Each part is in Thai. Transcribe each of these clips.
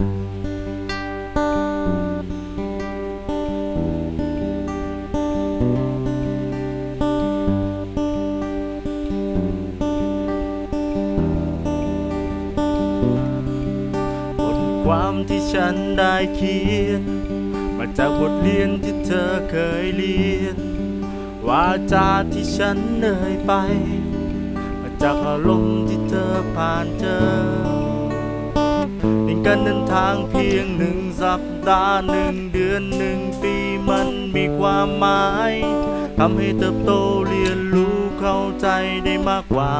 บทความที่ฉันได้เขียน มาจากบทเรียนที่เธอเคยเรียนวาจาที่ฉันเหนื่อยไป มาจากอารมณ์ที่เธอผ่านเจอ เป็นการเดินทางเพียงหนึ่งสัปดาห์หนึ่งเดือนหนึ่งปีมันมีความหมายทำให้เติบโตเรียนรู้เข้าใจได้มากกว่า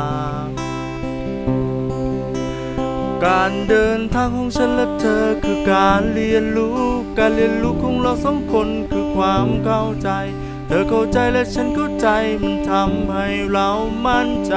การเดินทางของฉันและเธอคือการเรียนรู้ การเรียนรู้ของเราสองคนคือความเข้าใจ เธอเข้าใจและฉันเข้าใจมันทำให้เรามั่นใจ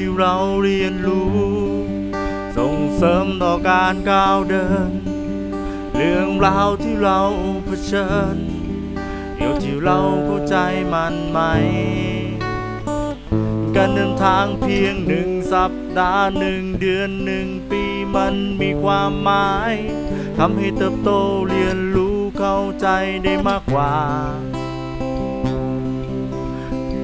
ที่เราเรียนรู้ ส่งเสริมต่อการก้าวเดิน เรื่องราวที่เราเผชิญเดี๋ยวที่เราเข้าใจมันไหม การเดินทางเพียงหนึ่งสัปดาห์หนึ่งเดือนหนึ่งปีมันมีความหมายทำให้เติบโตเรียนรู้เข้าใจได้มากกว่า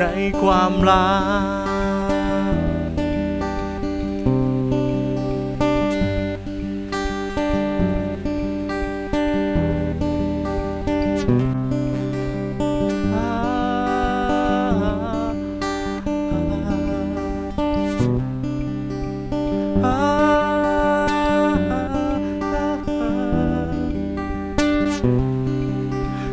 ในความรัก